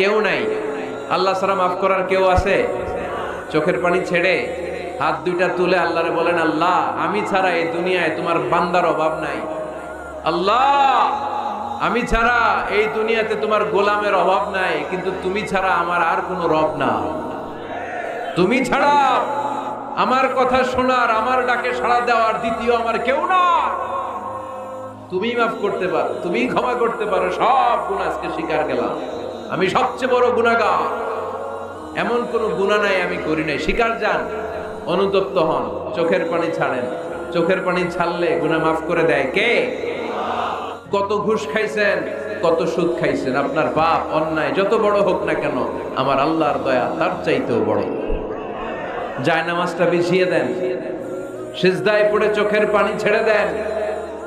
কেউ নাই। আল্লাহ সারা মাফ করার কেউ আছে? চোখের পানি ছেড়ে হাত দুইটা তুলে আল্লাহরে বলেন, আল্লাহ, আমি ছাড়া এই দুনিয়ায় তোমার বান্দার অভাব নাই। আল্লাহ, আমি ছাড়া এই দুনিয়াতে তোমার গোলামের অভাব নাই, কিন্তু তুমি ছাড়া আমার আর কোনো রব না। তুমি ছাড়া আমার কথা শোনার, আমার ডাকে সাড়া দেওয়ার দ্বিতীয় আমার কেউ না। তুমি মাফ করতে পারো তুমি ক্ষমা করতে পারো, সব গুণ আজকে স্বীকার গেলাম। আমি সবচেয়ে বড় গুণাগার। এমন কোন গুণা নাই আমি করি নাই। শিকার যান, অনুতপ্ত হন, চোখের পানি ছাড়েন। চোখের পানি ছাড়লে গুণা মাফ করে দেয়। কে? কত ঘুষ খাইছেন, কত সুদ খাইছেন। আপনার পাপ অন্যায়, যত বড় হোক না কেন, আমার আল্লাহর দয়া তার চাইতেও বড়। যায় নামাজটা বিছিয়ে দেন। সিজদায় পড়ে চোখের পানি ছেড়ে দেন।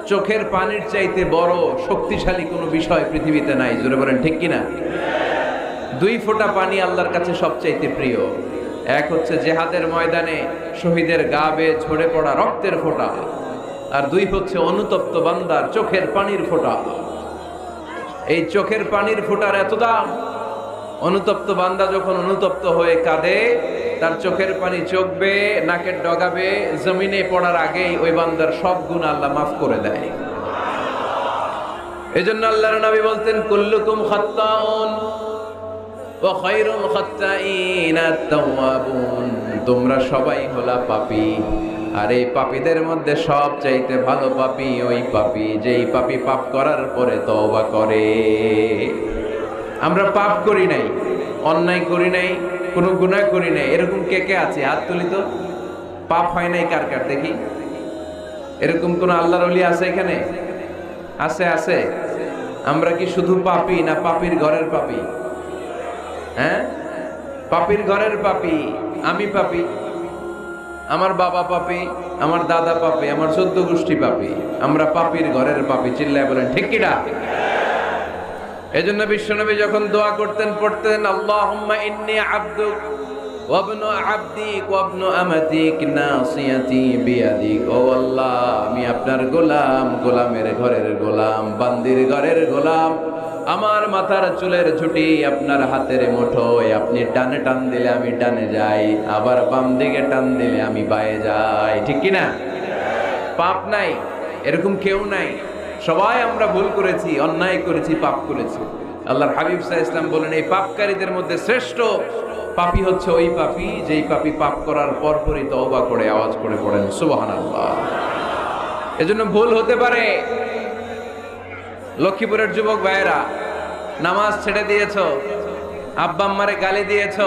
চোখের পানির চাইতে বড়, শক্তিশালী কোনো বিষয় পৃথিবীতে নাই। জোরে বলেন, ঠিক কিনা? দুই ফোঁটা পানি আল্লাহর কাছে সবচাইতে প্রিয়। এক হচ্ছে জেহাদের ময়দানে শহীদের গা বেয়ে ঝরে পড়া রক্তের ফোঁটা, আর দুই হচ্ছে অনুতপ্ত বান্দার চোখের পানির ফোঁটা। এই চোখের পানির ফোঁটার এত দাম, অনুতপ্ত বান্দা যখন অনুতপ্ত হয়ে কাঁদে, তার চোখের পানি চোখবে, নাকের ডগাবে, জমিনে পড়ার আগেই ওই বান্দার সব গুণ আল্লাহ মাফ করে দেয়। এজন্য আল্লাহর নবী বলতেন, কুল্লুকুম খাত্তাউন। তোমরা সবাই হলা পাপি। আর এই পাপীদের মধ্যে সব চাইতে ভালো পাপী ওই পাপি, যেই পাপী পাপ করার পরে তওবা করে। আমরা পাপ করি নাই, অন্যায় করি নাই, কোনো গুনাহ করি নাই। এরকম কে কে আছে? হাত তুলি তো। পাপ হয় নাই কার কার? দেখি। এরকম কোন আল্লাহর অলি আছে এখানে? আছে আছে। আমরা কি শুধু পাপি না পাপির ঘরের পাপি? হ্যাঁ? পাপির ঘরের পাপি, আমি পাপি, আমার বাবা পাপি, আমার দাদা পাপি, আমার চোদ্দ গোষ্ঠী পাপি, আমরা পাপির ঘরের পাপি, চিল্লায় বলেন, ঠিক কিনা? এই জন্য বিশ্বনবী যখন দোয়া করতেন, পড়তেন ইন্নী আবদুক আল্লাহ, আমি আপনার গোলাম, গোলামের ঘরের গোলাম, বান্দির ঘরের গোলাম। আমার মাথার চুলের ঝুটি আপনার হাতের মুঠোয়। আপনি ডানে টান দিলে আমি ডানে যাই, আবার বাম দিকে টান দিলে আমি বায়ে যাই। ঠিক কি না পাপ নাই, এরকম কেউ নাই। সবাই আমরা ভুল করেছি, অন্যায় করেছি, পাপ করেছি। আল্লাহর হাবিব সাহ ইসলাম বলেন, এই পাপকারীদের মধ্যে শ্রেষ্ঠ পাপী হচ্ছে ওই পাপী, যেই পাপী পাপ করার পরপরই তওবা করে, আওয়াজ করে পড়েন। সুবহানাল্লাহ। এজন্য ভুল হতে পারে। লক্ষ্মীপুরের যুবক ভাইয়েরা, নামাজ ছেড়ে দিয়েছ আব্বা আম্মারে গালি দিয়েছ,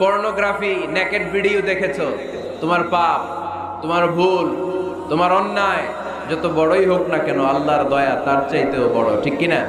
পর্নোগ্রাফি নেকেট ভিডিও দেখেছ। তোমার পাপ, তোমার ভুল, তোমার অন্যায়, যত বড়ই হোক না কেন, আল্লাহর দয়া তার চাইতেও বড়, ঠিক কিনা?